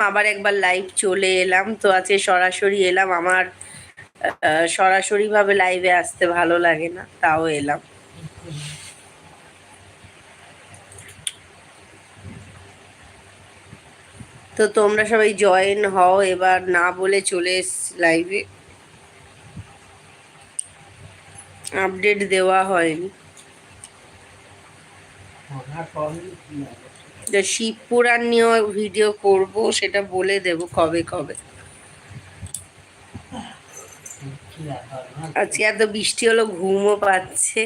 আবার একবার লাইভ চলে এলাম। তো আজকে সরাসরি এলাম। আমার আহ, সরাসরিভাবে লাইভে আসতে ভালো লাগে না তাও এলাম। তো তোমরা সবাই জয়েন হও এবার না বলে চলে এসছি লাইভে আপডেট দেওয়া হয়নি। শিব পুরাণ নিয়েও ভিডিও করব, সেটা বলে দেব কবে কবে। আজকে এত বৃষ্টি হলো, ঘুমও পাচ্ছে।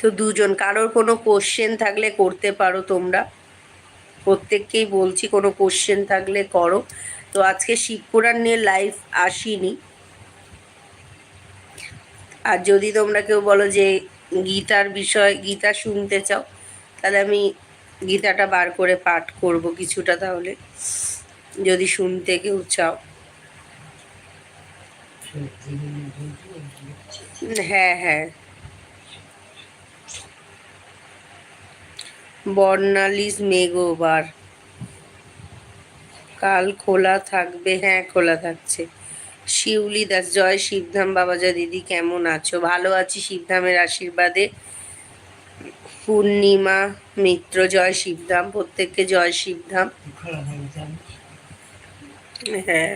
তো দুজন, কারোর কোনো কোশ্চেন থাকলে করতে পারো তোমরা। প্রত্যেককেই বলছি, কোনো কোশ্চেন থাকলে করো। তো আজকে শিবপুরাণ নিয়ে লাইভ আসিনি। আর যদি তোমরা কেউ বলো যে গীতার বিষয়, গীতা শুনতে চাও, তাহলে আমি গীতাটা বার করে পাঠ করব কিছুটা তাহলে। যদি শুনতে কেউ চাও। হ্যাঁ হ্যাঁ। বর্ণালিস মেঘোবার কাল খোলা থাকবে হ্যাঁ খোলা থাকছে। শিউলি দাস, জয় শিবধাম বাবাজা দিদি কেমন আছো? ভালো আছি শিবধামের আশীর্বাদে। পূর্ণিমা, মিত্র, জয় শিবধাম, প্রত্যেককে জয় শিবধাম। হ্যাঁ।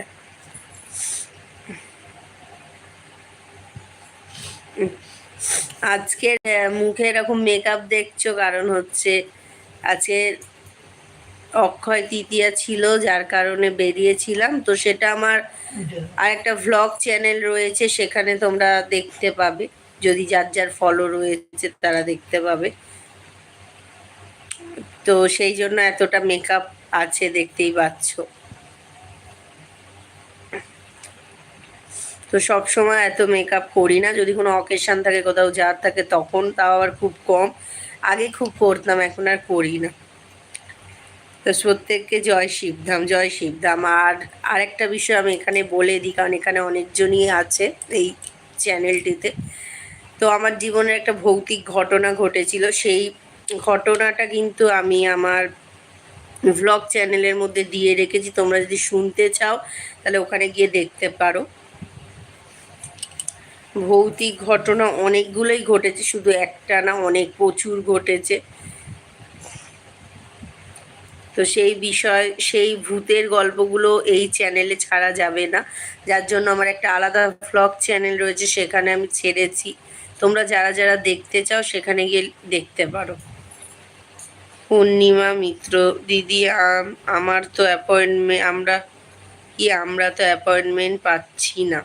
আজকের মুখে এরকম মেকআপ দেখছ, কারণ হচ্ছে আজকে অক্ষয় তৃতীয়া ছিল, যার কারণে বেরিয়েছিলাম। তো সেটা আমার আর একটা ভ্লগ চ্যানেল রয়েছে, সেখানে তোমরা দেখতে পাবে। যদি যার যার ফলো রয়েছে, তারা দেখতে পাবে। তো সেই জন্য এতটা মেকআপ আছে দেখতেই পাচ্ছ। তো সব সময় এত মেকআপ করি না। যদি কোনো অকেশন থাকে, কোথাও যাওয়ার থাকে, তখন তাও আবার খুব কম। আগে খুব করতাম, এখন আর করি না। তো প্রত্যেককে জয় শিবধাম জয় শিবধাম। আর আরেকটা বিষয় আমি এখানে বলে দিই, কারণ এখানে অনেকজনই আছে এই চ্যানেলটিতে। তো আমার জীবনের একটা ভৌতিক ঘটনা ঘটেছিল। সেই ঘটনাটা কিন্তু আমি আমার ভ্লগ চ্যানেলের মধ্যে দিয়ে রেখেছি। তোমরা যদি শুনতে চাও, তাহলে ওখানে গিয়ে দেখতে পারো। ভৌতিক ঘটনা অনেকগুলোই ঘটেছে, শুধু একটা না, অনেক প্রচুর ঘটেছে। তো সেই বিষয়, সেই ভূতের গল্পগুলো এই চ্যানেলে ছাড়া যাবে না। যার জন্য আমার একটা আলাদা ভ্লগ চ্যানেল রয়েছে, সেখানে আমি ছেড়েছি। তোমরা যারা যারা দেখতে চাও, সেখানে গিয়ে দেখতে পারো। পূর্ণিমা মিত্র, দিদি, আম- আমার তো অ্যাপয়েন্টমেন্ট আমরা, কি আমরা তো অ্যাপয়েন্টমেন্ট পাচ্ছি না।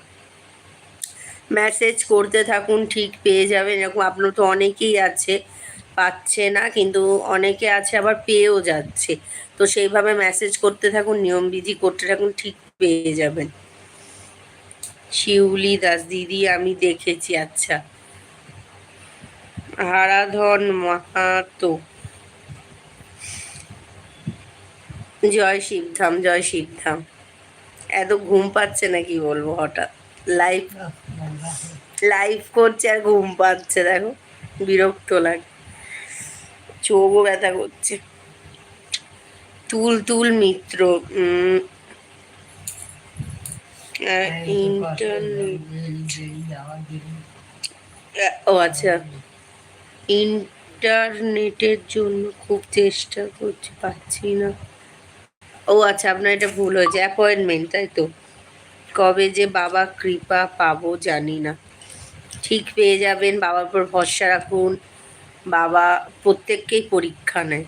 মেসেজ করতে থাকুন, ঠিক পেয়ে যাবেন, এরকম আপনার তো অনেকেই আছে। পাচ্ছে না কিন্তু অনেকে আছে আবার পেয়েও যাচ্ছে। তো সেইভাবে মেসেজ করতে থাকুন নিয়মবিধি করতে থাকুন ঠিক পেয়ে যাবেন। শিউলি দাস দিদি আমি দেখেছি আচ্ছা। হারাধন মাহাতো। জয় শিবধাম জয় শিবধাম। এত ঘুম পাচ্ছে না কি বলব হঠাৎ। লাইভ লাইভ করছে আর ঘুম পাচ্ছে দেখো। বিরক্ত লাগে চোখও ব্যথা করছে। তুল তুল মিত্র। ইন্টারনেট ও আচ্ছা। ইন্টারনেটের জন্য খুব চেষ্টা করছি পাচ্ছি না। ও আচ্ছা আপনার এটা ভুল হয়েছে। অ্যাপয়েন্টমেন্ট তাই তো? কবে যে বাবা কৃপা পাবো জানি না। ঠিক পেয়ে যাবেন বাবার উপর ভরসা রাখুন। বাবা প্রত্যেককেই পরীক্ষা নেয়।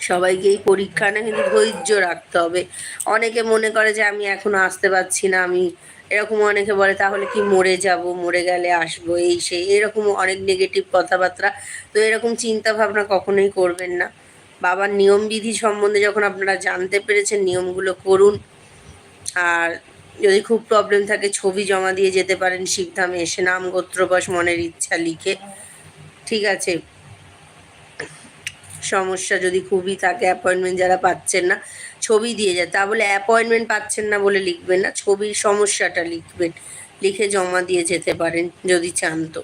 সবাইকেই পরীক্ষা নেয়, কিন্তু ধৈর্য রাখতে হবে। অনেকে মনে করে যে আমি এখনও আসতে পারছি না, আমি এরকম অনেকে বলে, তাহলে কি মরে যাব? মরে গেলে আসব, এই সেই। এরকম অনেক নেগেটিভ কথাবার্তা। তো এরকম চিন্তা ভাবনা কখনোই করবেন না। বাবার নিয়মবিধি সম্বন্ধে যখন আপনারা জানতে পেরেছেন, নিয়মগুলো করুন। আর যদি খুব প্রবলেম থাকে, ছবি জমা দিয়ে যেতে পারেন, শিবধামে এসে নাম গোত্রবশ মনের ইচ্ছা লিখে। ঠিক আছে। সমস্যা যদি খুবই থাকে অ্যাপয়েন্টমেন্ট যারা পাচ্ছেন না, ছবি দিয়ে যায় তা বলে অ্যাপয়েন্টমেন্ট পাচ্ছেন না বলে লিখবেন না, ছবির সমস্যাটা লিখবেন। লিখে জমা দিয়ে যেতে পারেন যদি চান তো।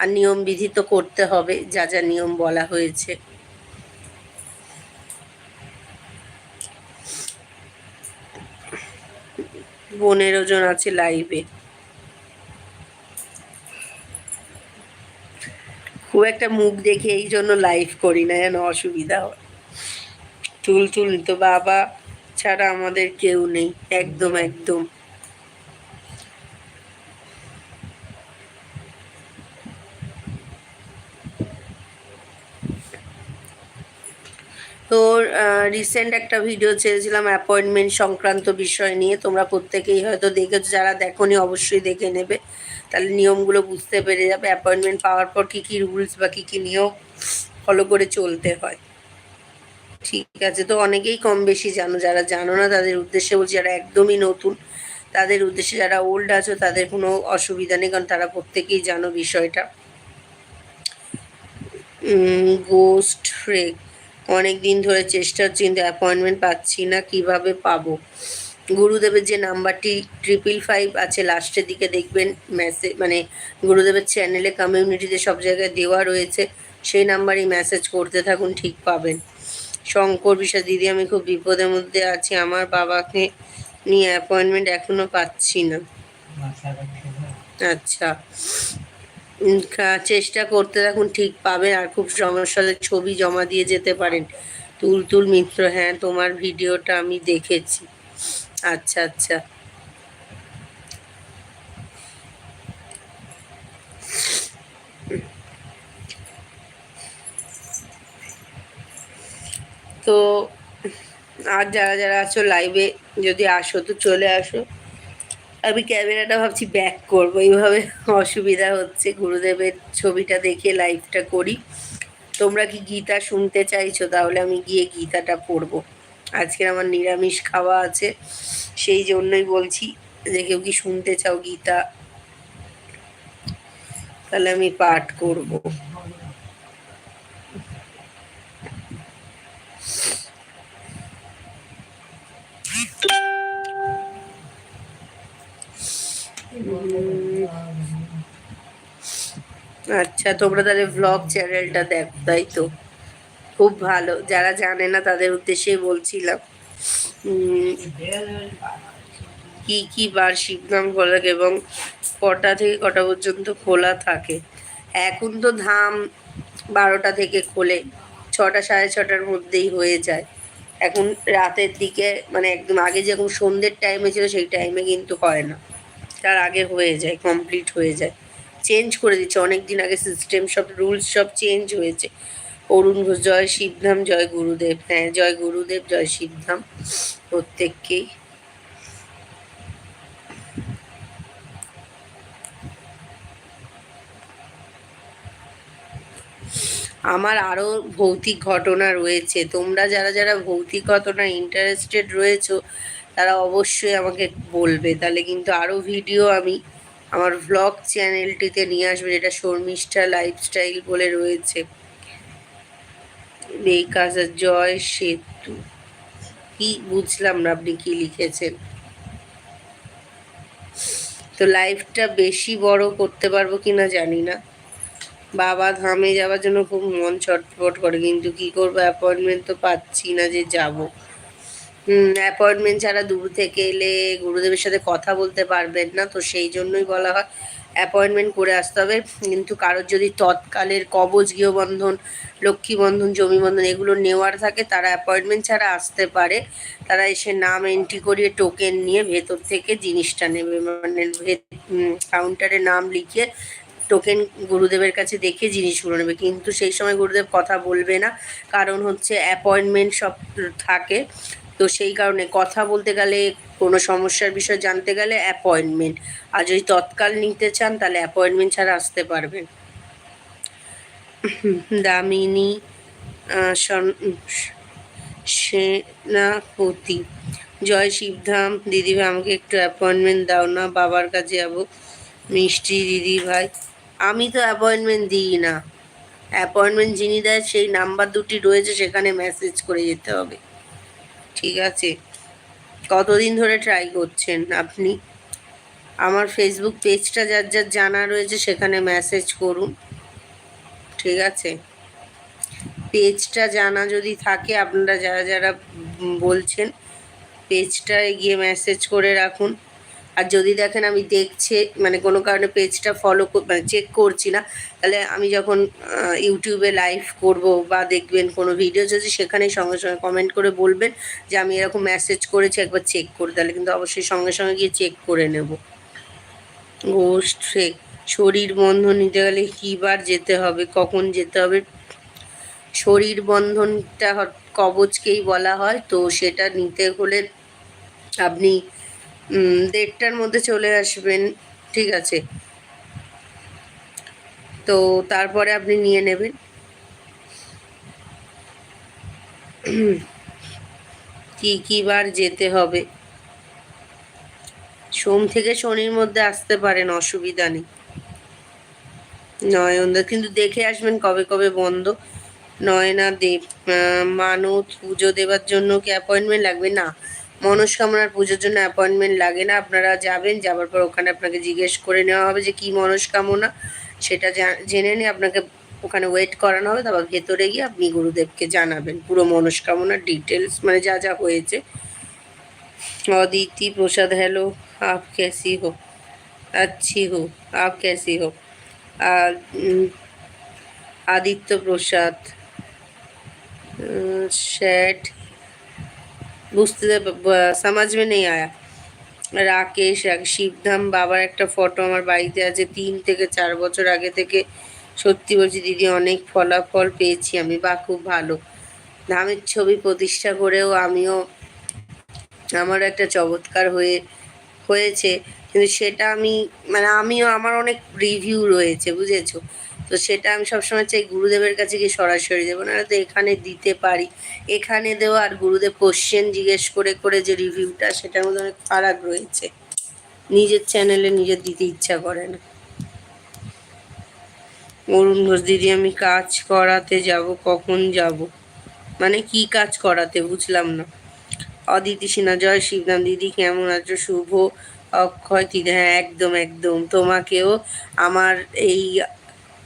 আর নিয়ম বিধি তো করতে হবে, যা যা নিয়ম বলা হয়েছে। পনেরো জন আছে লাইভে খুব একটা মুখ দেখে এই জন্য লাইভ করি না, যেন অসুবিধা হয়। তুল তুল তো বাবা ছাড়া আমাদের কেউ নেই, একদম একদম। তো রিসেন্ট একটা ভিডিও ছেড়েছিলাম অ্যাপয়েন্টমেন্ট সংক্রান্ত বিষয় নিয়ে। তোমরা প্রত্যেকেই হয়তো দেখেছ, যারা দেখোনি অবশ্যই দেখে নেবে। তাহলে নিয়মগুলো বুঝতে পেরে যাবে অ্যাপয়েন্টমেন্ট পাওয়ার পর কী কী রুলস বা কী কী নিয়ম ফলো করে চলতে হয়। ঠিক আছে, তো অনেকেই কম বেশি জানো, যারা জানো না, তাদের উদ্দেশ্যে বলছি, যারা একদমই নতুন, তাদের উদ্দেশ্যে যারা ওল্ড আছো, তাদের কোনো অসুবিধা নেই, কারণ তারা প্রত্যেকেই জানো বিষয়টা। গোস্ট ফ্রেক অনেক দিন ধরে চেষ্টা হচ্ছে কিন্তু অ্যাপয়েন্টমেন্ট পাচ্ছি না কীভাবে পাবো? গুরুদেবের যে নাম্বারটি ট্রিপল ফাইভ আছে লাস্টের দিকে দেখবেন মেসেজ মানে গুরুদেবের চ্যানেলে কমিউনিটিতে সব জায়গায় দেওয়া রয়েছে সেই নাম্বারেই মেসেজ করতে থাকুন ঠিক পাবেন। শঙ্কর বিশ্বাস দিদি আমি খুব বিপদের মধ্যে আছি আমার বাবাকে নিয়ে অ্যাপয়েন্টমেন্ট এখনও পাচ্ছি না। আচ্ছা। চেষ্টা করতে থাকুন, ঠিক পাবেন আর খুব সমস্যা হলে ছবি জমা দিয়ে যেতে পারেন। তুল তুল মিত্র হ্যাঁ তোমার ভিডিওটা আমি দেখেছি। আচ্ছা আচ্ছা। তো আর যারা যারা আছো লাইভে যদি আসো, তো চলে আসো। আমি ক্যামেরাটা ভাবছি ব্যাক করব। এইভাবে অসুবিধা হচ্ছে। গুরুদেবের ছবিটা দেখে লাইভটা করি। তোমরা কি গীতা শুনতে চাইছো? তাহলে আমি গিয়ে গীতাটা পড়ব। আজকে আমার নিরামিষ খাওয়া আছে। সেই জন্যই বলছি যে কেউ কি শুনতে চাও গীতা, তাহলে আমি পাঠ করব। আচ্ছা তোমরা তাহলে ব্লগ চ্যানেলটা দেখো, তাই তো? খুব ভালো। যারা জানে না, তাদের উদ্দেশ্যে বলছিলাম। কি কি বার শিবধাম খোলা থাকে এবং কটা থেকে কটা পর্যন্ত খোলা থাকে? এখন তো ধাম বারোটা থেকে খোলে, ছটা সাড়ে ছটার মধ্যেই হয়ে যায়। এখন রাতের দিকে মানে একদম আগে যেরকম সন্ধ্যের টাইমে ছিল, সেই টাইমে কিন্তু হয় না। তার আগে হয়ে যায় কমপ্লিট হয়ে যায়। চেঞ্জ করে দিচ্ছে অনেক দিন আগে সিস্টেম সব রুলস সব চেঞ্জ হয়েছে। অরুণ ঘোষ জয় শিবধাম, জয় গুরুদেব। হ্যাঁ জয় গুরুদেব, জয় শিবধাম প্রত্যেককেই আমার আরও ভৌতিক ঘটনা রয়েছে। তোমরা যারা যারা ভৌতিক ঘটনা ইন্টারেস্টেড রয়েছো তারা অবশ্যই আমাকে বলবে। তাহলে কিন্তু আরও ভিডিও আমি আমার ভ্লগ চ্যানেলটিতে নিয়ে আসবে, যেটা শর্মিষ্ঠা লাইফস্টাইল বলে রয়েছে। জয় সেতু কি বুঝলাম না আপনি কি লিখেছেন। তো লাইফটা বেশি বড় করতে পারব কিনা জানি না। বাবা ধামে যাওয়ার জন্য খুব মন ছটফট করে, কিন্তু কি করব অ্যাপয়েন্টমেন্ট তো পাচ্ছি না যে যাব। অ্যাপয়েন্টমেন্ট ছাড়া দূর থেকে এলে গুরুদেবের সাথে কথা বলতে পারবেন না, তো সেই জন্যই বলা হয় অ্যাপয়েন্টমেন্ট করে আসতে হবে। কিন্তু কারোর যদি তৎকালের কবচ গৃহবন্ধন লক্ষ্মী বন্ধন জমি বন্ধন এগুলো নেওয়ার থাকে, তারা অ্যাপয়েন্টমেন্ট ছাড়া আসতে পারে। তারা এসে নাম এন্ট্রি করিয়ে টোকেন নিয়ে ভেতর থেকে জিনিসটা নেবে মানে কাউন্টারে নাম লিখিয়ে টোকেন গুরুদেবের কাছে দেখে জিনিসগুলো নেবে। কিন্তু সেই সময় গুরুদেব কথা বলবে না, কারণ হচ্ছে অ্যাপয়েন্টমেন্ট সব থাকে। তো সেই কারণে কথা বলতে গেলে, কোনো সমস্যার বিষয় জানতে গেলে অ্যাপয়েন্টমেন্ট আর যদি তৎকাল নিতে চান, তাহলে অ্যাপয়েন্টমেন্ট ছাড়া আসতে পারবেন। দামিনী সেনাপতি। জয় শিবধাম, দিদিভাই, আমাকে একটু অ্যাপয়েন্টমেন্ট দাও না, বাবার কাছে যাব। মিষ্টি দিদি ভাই আমি তো অ্যাপয়েন্টমেন্ট দিই না। অ্যাপয়েন্টমেন্ট যিনি দেয়, সেই নাম্বার দুটি রয়েছে, সেখানে মেসেজ করে যেতে হবে। ঠিক আছে। কতদিন ধরে ট্রাই করছেন আপনি? আমার ফেসবুক পেজটা যার যার জানা রয়েছে সেখানে মেসেজ করুন। ঠিক আছে? পেজটা জানা যদি থাকে আপনারা যারা যারা বলছেন পেজটায় গিয়ে মেসেজ করে রাখুন। আর যদি দেখেন আমি দেখছে মানে কোনো কারণে পেজটা ফলো মানে চেক করছি না, তাহলে আমি যখন ইউটিউবে লাইভ করব বা দেখবেন কোনো ভিডিও যদি সেখানে সঙ্গে সঙ্গে কমেন্ট করে বলবেন যে আমি এরকম মেসেজ করেছি, একবার চেক করে, তাহলে কিন্তু অবশ্যই সঙ্গে সঙ্গে গিয়ে চেক করে নেব। গোষ্ঠ ট্রেক শরীর বন্ধন নিতে গেলে কী বার যেতে হবে, কখন যেতে হবে? শরীর বন্ধনটা কবচকেই বলা হয়, তো সেটা নিতে হলে আপনি দেড়টার মধ্যে চলে আসবেন, ঠিক আছে। তো তারপরে আপনি নিয়ে নেবেন। কি কি বার যেতে হবে। সোম থেকে শনির মধ্যে আসতে পারেন, অসুবিধা নেই। নয়নদা, কিন্তু দেখে আসবেন কবে কবে বন্ধ। নয়না দেব মানত, পুজো দেওয়ার জন্য কি অ্যাপয়েন্টমেন্ট লাগবে? না। মনস্কামনার পুজোর জন্য অ্যাপয়েন্টমেন্ট লাগে না আপনারা যাবেন যাবার পর ওখানে আপনাকে জিজ্ঞেস করে নেওয়া হবে যে কি মনস্কামনা সেটা জা- জেনে নিয়ে আপনাকে ওখানে ওয়েট করানো হবে তারপর ভেতরে গিয়ে আপনি গুরুদেবকে জানাবেন পুরো মনস্কামনার ডিটেলস মানে যা যা হয়েছে अदिति प्रसाद हेलो आप कैसी हो अच्छी हो आप कैसी हो आ- उम, आदित्य प्रसाद शेट বুঝতে সমাজ মে নেই আয়া। রাকেশ শিবধাম, বাবার একটা ফটো আমার বাড়িতে আছে তিন থেকে চার বছর আগে থেকে। সত্যি বলছি, দিদি, অনেক ফলাফল পেয়েছি আমি, বা খুব ভালো। ধামের ছবি প্রতিষ্ঠা করেও আমিও আমার একটা চমৎকার হয়ে হয়েছে। কিন্তু সেটা আমি মানে আমিও আমার অনেক রিভিউ রয়েছে, বুঝেছ? তো সেটা আমি সবসময় চাই গুরুদেবের কাছে গিয়ে সরাসরি দেবো না তো এখানে দিতে পারি। এখানে দেওয়া আর গুরুদেব কোশ্চেন জিজ্ঞেস করে করে যে রিভিউটা সেটার মধ্যে অনেক ফারাক রয়েছে। নিজের চ্যানেলে নিজের দিতে ইচ্ছা করে না। অরুণ ঘোষ, দিদি, আমি কাজ করাতে যাব, কখন যাব? মানে কি কাজ করাতে বুঝলাম না। অদিতি সিনহা, জয় শিবনাম, দিদি, কেমন আছো? শুভ অক্ষয় দিদি হ্যাঁ একদম একদম। তোমাকেও আমার এই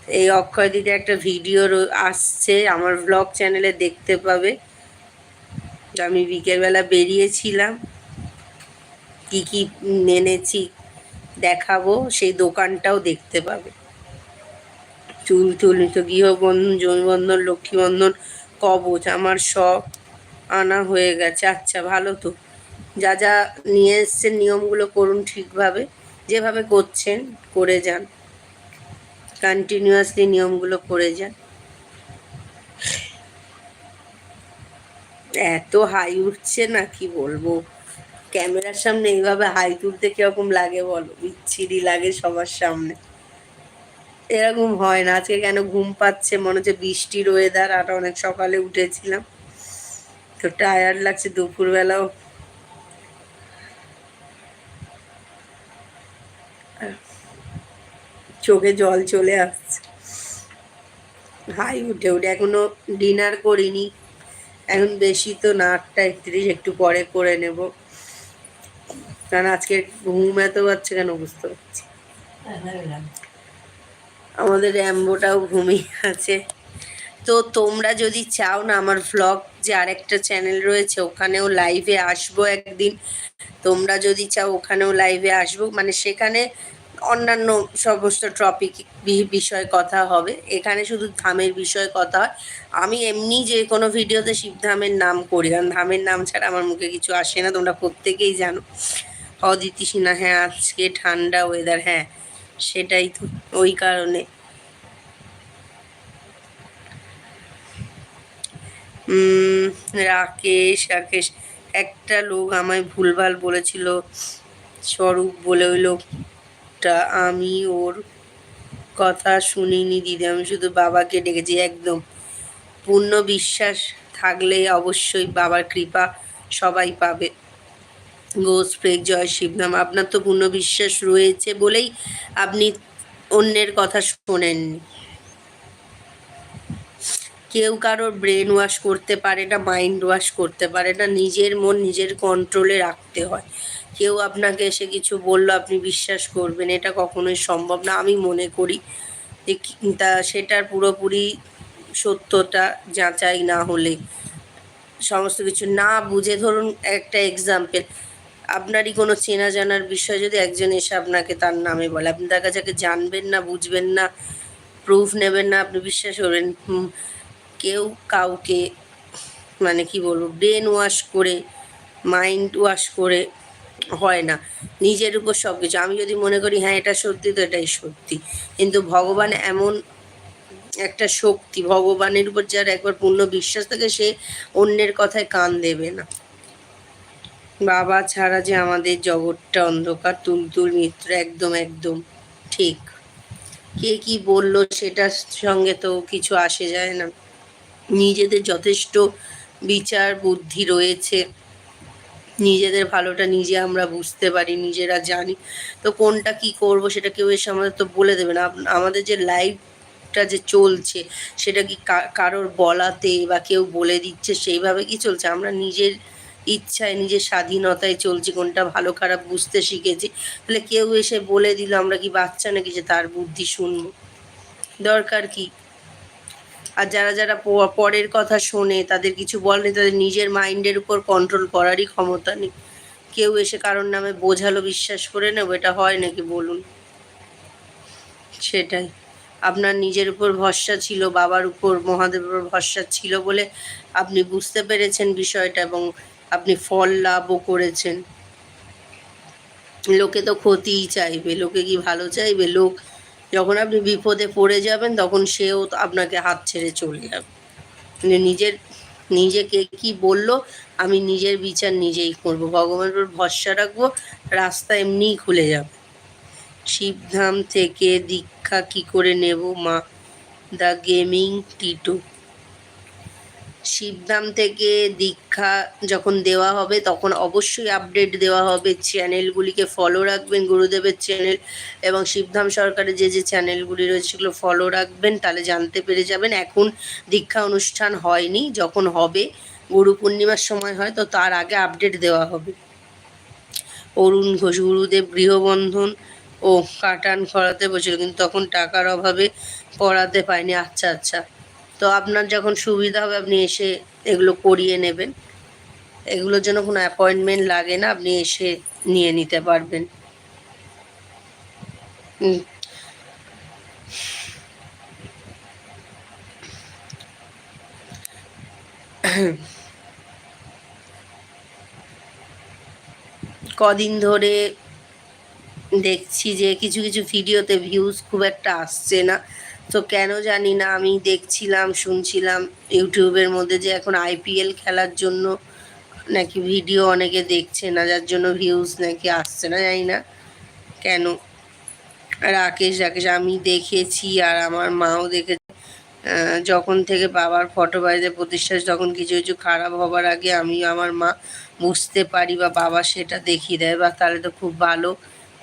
এই অক্ষয় দিদি একটা ভিডিও আসছে আমার ব্লগ চ্যানেলে দেখতে পাবে। আমি বিকেলবেলা বেরিয়েছিলাম। কি কি এনেছি দেখাবো, সেই দোকানটাও দেখতে পাবে। চুল চুল তো গৃহবন্ধন জমিবন্ধন লক্ষ্মীবন্ধন, কবচ, আমার সব আনা হয়ে গেছে। আচ্ছা ভালো তো। যা যা নিয়ে এসছেন, নিয়মগুলো করুন ঠিকভাবে। যেভাবে করছেন, করে যান। কন্টিনিউয়াসলি নিয়মগুলো করে যান। এত হাই উঠছে না, কি বলব? ক্যামেরার সামনে এইভাবে হাই তুলতে কীরকম লাগে বলো? বিচ্ছিরি লাগে সবার সামনে। এরকম হয় না। আজকে কেন ঘুম পাচ্ছে? মনে হচ্ছে বৃষ্টির ওয়েদার আর অনেক সকালে উঠেছিলাম। তো টায়ার্ড লাগছে। দুপুরবেলাও চোখে জল চলে আসছে। হাই উঠে উঠে এখনও ডিনার করিনি। এখন বেশি তো না আটটা একত্রিশ, একটু পরে করে নেব। কারণ আজকে ঘুম এত পাচ্ছে কেন বুঝতে পারছি আমাদের র্যাম্বোটাও ঘুমিয়ে আছে। তো তোমরা যদি চাও না, আমার ভ্লগ যে আরেকটা চ্যানেল রয়েছে, ওখানেও লাইভে আসব একদিন। তোমরা যদি চাও ওখানেও লাইভে আসব। মানে সেখানে অন্যান্য সমস্ত টপিক বিষয়ে কথা হবে। এখানে শুধু ধামের বিষয়ে কথা হয়। আমি এমনি যে কোনো ভিডিওতে শিবধামের নাম করি। কারণ ধামের নাম ছাড়া আমার মুখে কিছু আসে না, তোমরা প্রত্যেকেই জানো। অদিতি সিনহা হ্যাঁ আজকে ঠান্ডা ওয়েদার হ্যাঁ সেটাই তো, ওই কারণে। রাকেশ রাকেশ, একটা লোক আমায় ভুলভাল বলেছিল, স্বরূপ বলে ওই লোকটা আমি ওর কথা শুনিনি, দিদি। আমি শুধু বাবাকে ডেকেছি, একদম। পূর্ণ বিশ্বাস থাকলে অবশ্যই বাবার কৃপা সবাই পাবে। গোস প্রেক জয় শিবনাম আপনার তো পূর্ণ বিশ্বাস রয়েছে বলেই আপনি অন্যের কথা শোনেননি। কেউ কারোর ব্রেন ওয়াশ করতে পারে না মাইন্ড ওয়াশ করতে পারে না। নিজের মন নিজের কন্ট্রোলে রাখতে হয়। কেউ আপনাকে এসে কিছু বলল, আপনি বিশ্বাস করবেন, এটা কখনোই সম্ভব না। আমি মনে করি যে তা সেটার পুরোপুরি সত্যতা যাচাই না হলে, সমস্ত কিছু না বুঝে। ধরুন একটা এক্সাম্পল আপনারই কোনো চেনা জানার বিষয় যদি একজন এসে আপনাকে তার নামে বলে, আপনি তার কাছে জানবেন না, বুঝবেন না প্রুফ নেবেন না, আপনি বিশ্বাস করবেন কেউ কাউকে মানে কি বলব ব্রেন ওয়াশ করে মাইন্ড ওয়াশ করে হয় না। নিজের উপর সব কিছু আমি যদি মনে করি হ্যাঁ এটা সত্যি, তো এটাই সত্যি। কিন্তু ভগবান এমন একটা শক্তি, ভগবানের উপর যার একবার পূর্ণ বিশ্বাস থাকে, সে অন্যের কথায় কান দেবে না। বাবা ছাড়া যে আমাদের জগৎটা অন্ধকার, তুলতুল মিত্র, একদম একদম। ঠিক। কে কি বলল সেটার সঙ্গে তো কিছু আসে যায় না। নিজেদের যথেষ্ট বিচার বুদ্ধি রয়েছে। নিজেদের ভালোটা নিজে আমরা বুঝতে পারি, নিজেরা জানি। তো কোনটা কি করব সেটা কেউ এসে আমাদের তো বলে দেবে না। আমাদের যে লাইফটা যে চলছে, সেটা কি, কারোর বলাতে বা কেউ বলে দিচ্ছে, সেইভাবে কি চলছে? আমরা নিজের ইচ্ছায়, নিজের স্বাধীনতায় চলছি, কোনটা ভালো, খারাপ বুঝতে শিখেছি। তাহলে কেউ এসে বলে দিল, আমরা কি বাচ্চা নাকি যে তার বুদ্ধি শুনব? দরকার কি? আর যারা যারা পরের কথা শোনে, তাদের কিছু বলে, তাদের নিজের মাইন্ডের উপর কন্ট্রোল করারই ক্ষমতা নেই। কেউ এসে কারোর নামে বোঝালো, বিশ্বাস করে নেব, এটা হয় নাকি বলুন? সেটাই। আপনার নিজের উপর ভরসা ছিল, বাবার উপর, মহাদেবের উপর ভরসা ছিল বলে আপনি বুঝতে পেরেছেন বিষয়টা এবং আপনি ফল লাভও করেছেন। লোকে তো ক্ষতিই চাইবে, লোকে কি ভালো চাইবে? লোক যখন আপনি বিপদে পড়ে যাবেন, তখন সেও আপনাকে হাত ছেড়ে চলে যাবে। মানে নিজের, নিজেকে কি বলল, আমি নিজের বিচার নিজেই করব। ভগবানের উপর ভরসা রাখব, রাস্তা এমনিই খুলে যাবে। শিবধাম থেকে দীক্ষা কি করে নেব, মা? দ্য গেমিং টিটু শিবধাম থেকে দীক্ষা যখন দেওয়া হবে, তখন অবশ্যই আপডেট দেওয়া হবে চ্যানেলগুলিকে ফলো রাখবেন গুরুদেবের চ্যানেল এবং শিবধাম সরকারের যে যে চ্যানেলগুলি রয়েছে, সেগুলো ফলো রাখবেন, তাহলে জানতে পেরে যাবেন। এখন দীক্ষা অনুষ্ঠান হয়নি, যখন হবে, গুরু পূর্ণিমার সময় হয়, তো তার আগে আপডেট দেওয়া হবে। অরুণ ঘোষ, গুরুদেব গৃহবন্ধন ও কাটান করাতে বসেছিল, কিন্তু তখন টাকার অভাবে পড়াতে পায়নি আচ্ছা আচ্ছা। তো আপনার যখন সুবিধা হবে, আপনি এসে এগুলো করিয়ে নেবেন। এগুলোর জন্য কোনো অ্যাপয়েন্টমেন্ট লাগে না, আপনি এসে নিয়ে নিতে পারবেন। কদিন ধরে দেখছি যে কিছু কিছু ভিডিওতে ভিউজ খুব একটা আসছে না। তো কেন জানি না আমি দেখছিলাম শুনছিলাম ইউটিউবের মধ্যে যে এখন আইপিএল খেলার জন্য নাকি ভিডিও অনেকে দেখছে না যার জন্য ভিউজ নাকি আসছে না জানি না কেন। রাকেশ রাকেশ আমি দেখেছি আর আমার মাও দেখেছে। যখন থেকে বাবার ফটো বাড়িতে প্রতিষ্ঠা হয়েছে, তখন কিছু কিছু খারাপ হবার আগে আমি আমার মা বুঝতে পারি বা বাবা সেটা দেখিয়ে দেয় বা তাহলে তো খুব ভালো।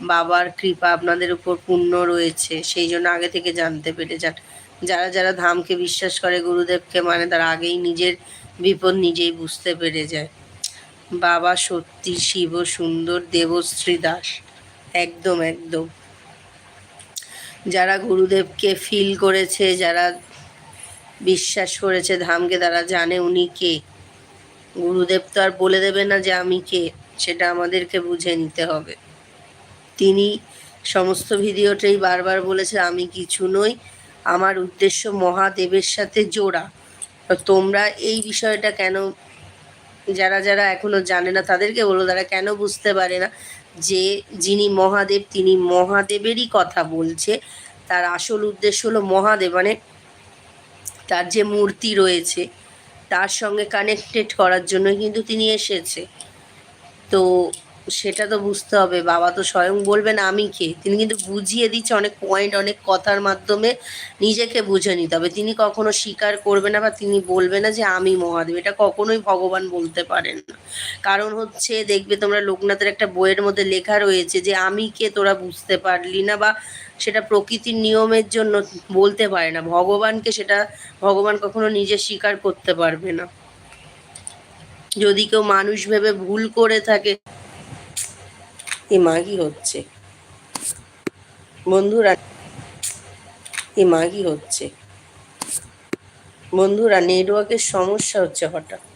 বাবার কৃপা আপনাদের উপর পূর্ণ রয়েছে, সেই জন্য আগে থেকে জানতে পেরে যান। যারা যারা ধামকে বিশ্বাস করে গুরুদেবকে মানে তারা আগেই নিজের বিপদ নিজেই বুঝতে পেরে যায়। বাবা সত্যি শিব সুন্দর দেবশ্রী দাস, একদম একদম। যারা গুরুদেবকে ফিল করেছে, যারা বিশ্বাস করেছে ধামকে, তারা জানে উনি কে। গুরুদেব তো আর বলে দেবে না যে আমি কে, সেটা আমাদেরকে বুঝে নিতে হবে। তিনি সমস্ত ভিডিওতেই বারবার বলেছে, আমি কিছু নই, আমার উদ্দেশ্য মহাদেবের সাথে জোড়া। তোমরা এই বিষয়টা কেন, যারা যারা এখনও জানে না তাদেরকে বলো, তারা কেন বুঝতে পারে না যে যিনি মহাদেব, তিনি মহাদেবেরই কথা বলছে। তার আসল উদ্দেশ্য হলো মহাদেব মানে তার যে মূর্তি রয়েছে, তার সঙ্গে কানেক্টেড করার জন্য কিন্তু তিনি এসেছে। তো সেটা তো বুঝতে হবে। বাবা তো স্বয়ং বলবেন, আমি কে? তিনি কিন্তু বুঝিয়ে দিচ্ছে অনেক পয়েন্ট অনেক কথার মাধ্যমে নিজেকে বুঝে নিতে হবে। তিনি কখনো স্বীকার করবে না বা তিনি বলবে না যে, আমি মহাদেব। এটা কখনোই ভগবান বলতে পারেন না। কারণ হচ্ছে, দেখবে তোমরা লোকনাথের একটা বইয়ের মধ্যে লেখা রয়েছে যে, আমি কে তোরা বুঝতে পারলি না বা সেটা প্রকৃতির নিয়মের জন্য বলতে পারে না। ভগবানকে সেটা, ভগবান কখনো নিজে স্বীকার করতে পারবে না। যদি কেউ মানুষ ভেবে ভুল করে থাকে মা হচ্ছে। বন্ধুরা এ হচ্ছে। বন্ধুরা নেটওয়ার্কের সমস্যা হচ্ছে হঠাৎ।